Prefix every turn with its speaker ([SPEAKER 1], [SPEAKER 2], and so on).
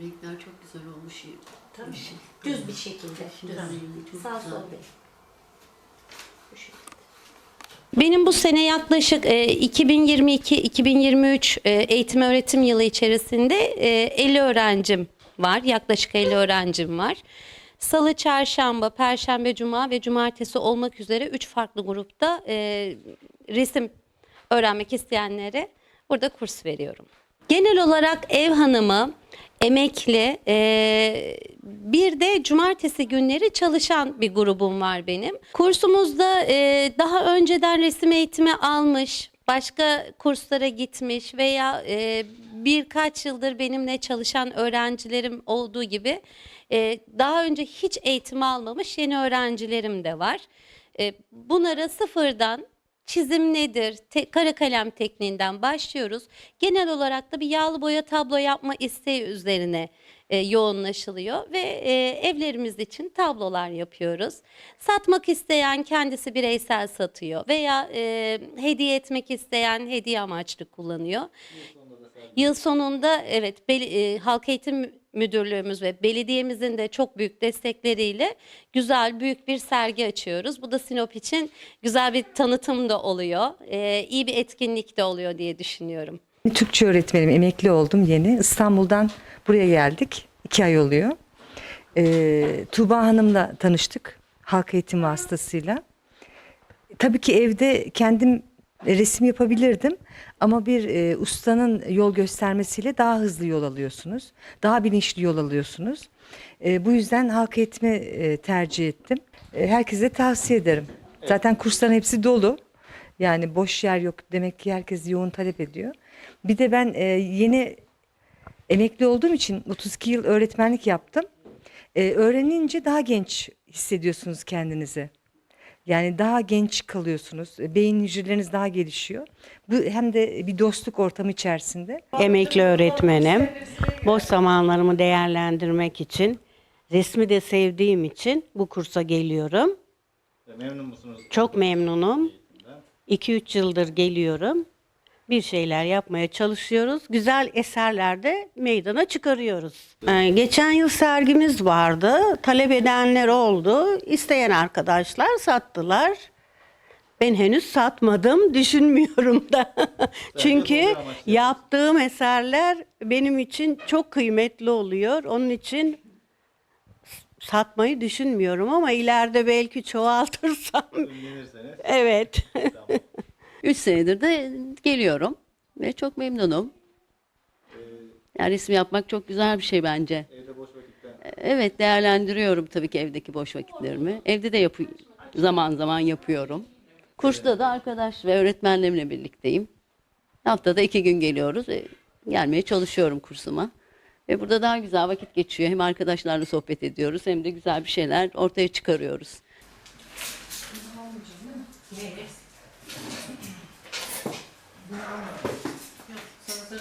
[SPEAKER 1] renkler çok güzel olmuş.
[SPEAKER 2] Tabii. Düz bir şekilde. Düz.
[SPEAKER 1] çok
[SPEAKER 2] Sağ
[SPEAKER 1] güzel.
[SPEAKER 2] sol değil. Bu şekilde.
[SPEAKER 3] Benim bu sene yaklaşık e, 2022-2023 e, eğitim öğretim yılı içerisinde e, 50 öğrencim var. Yaklaşık 50 öğrencim var. Salı, çarşamba, perşembe, cuma ve cumartesi olmak üzere 3 farklı grupta e, resim öğrenmek isteyenlere burada kurs veriyorum. Genel olarak ev hanımı, emekli, e, bir de cumartesi günleri çalışan bir grubum var benim. Kursumuzda e, daha önceden resim eğitimi almış, başka kurslara gitmiş veya e, birkaç yıldır benimle çalışan öğrencilerim olduğu gibi e, daha önce hiç eğitim almamış yeni öğrencilerim de var. E, bunlara sıfırdan çizim nedir, te, kara kalem tekniğinden başlıyoruz. Genel olarak da bir yağlı boya tablo yapma isteği üzerine e, yoğunlaşılıyor ve e, evlerimiz için tablolar yapıyoruz. Satmak isteyen kendisi bireysel satıyor veya e, hediye etmek isteyen hediye amaçlı kullanıyor. Yıl sonunda evet bel- e, Halk Eğitim Müdürlüğümüz ve belediyemizin de çok büyük destekleriyle güzel büyük bir sergi açıyoruz. Bu da Sinop için güzel bir tanıtım da oluyor. E, iyi bir etkinlik de oluyor diye düşünüyorum.
[SPEAKER 4] Türkçe öğretmenim, emekli oldum yeni. İstanbul'dan buraya geldik. iki ay oluyor. Ee, Tuğba Hanım'la tanıştık. Halk eğitim vasıtasıyla. Tabii ki evde kendim resim yapabilirdim. Ama bir e, ustanın yol göstermesiyle daha hızlı yol alıyorsunuz. Daha bilinçli yol alıyorsunuz. E, bu yüzden halk eğitimi e, tercih ettim. E, herkese tavsiye ederim. Zaten kursların hepsi dolu. Yani boş yer yok. Demek ki herkes yoğun talep ediyor. Bir de ben e, yeni emekli olduğum için 32 yıl öğretmenlik yaptım. E, öğrenince daha genç hissediyorsunuz kendinizi. Yani daha genç kalıyorsunuz. Beyin hücreleriniz daha gelişiyor. Bu hem de bir dostluk ortamı içerisinde.
[SPEAKER 5] Emekli öğretmenim. Boş zamanlarımı değerlendirmek için, resmi de sevdiğim için bu kursa geliyorum.
[SPEAKER 6] Memnun musunuz?
[SPEAKER 5] Çok memnunum. 2-3 yıldır geliyorum. Bir şeyler yapmaya çalışıyoruz. Güzel eserler de meydana çıkarıyoruz. Ee, geçen yıl sergimiz vardı. Talep edenler oldu. İsteyen arkadaşlar sattılar. Ben henüz satmadım, düşünmüyorum da. Çünkü yaptığım eserler benim için çok kıymetli oluyor. Onun için satmayı düşünmüyorum ama ileride belki çoğaltırsam
[SPEAKER 6] Ünlenirseniz.
[SPEAKER 5] evet.
[SPEAKER 1] Üç senedir de geliyorum ve çok memnunum. Yani resim yapmak çok güzel bir şey bence.
[SPEAKER 6] Evde boş vakitte
[SPEAKER 1] Evet değerlendiriyorum tabii ki evdeki boş vakitlerimi. Evde de yapı zaman zaman yapıyorum. Kursta da arkadaş ve öğretmenlerimle birlikteyim. Haftada iki gün geliyoruz. E, Gelmeye çalışıyorum kursuma. Ve burada daha güzel vakit geçiyor. Hem arkadaşlarla sohbet ediyoruz hem de güzel bir şeyler ortaya çıkarıyoruz. No.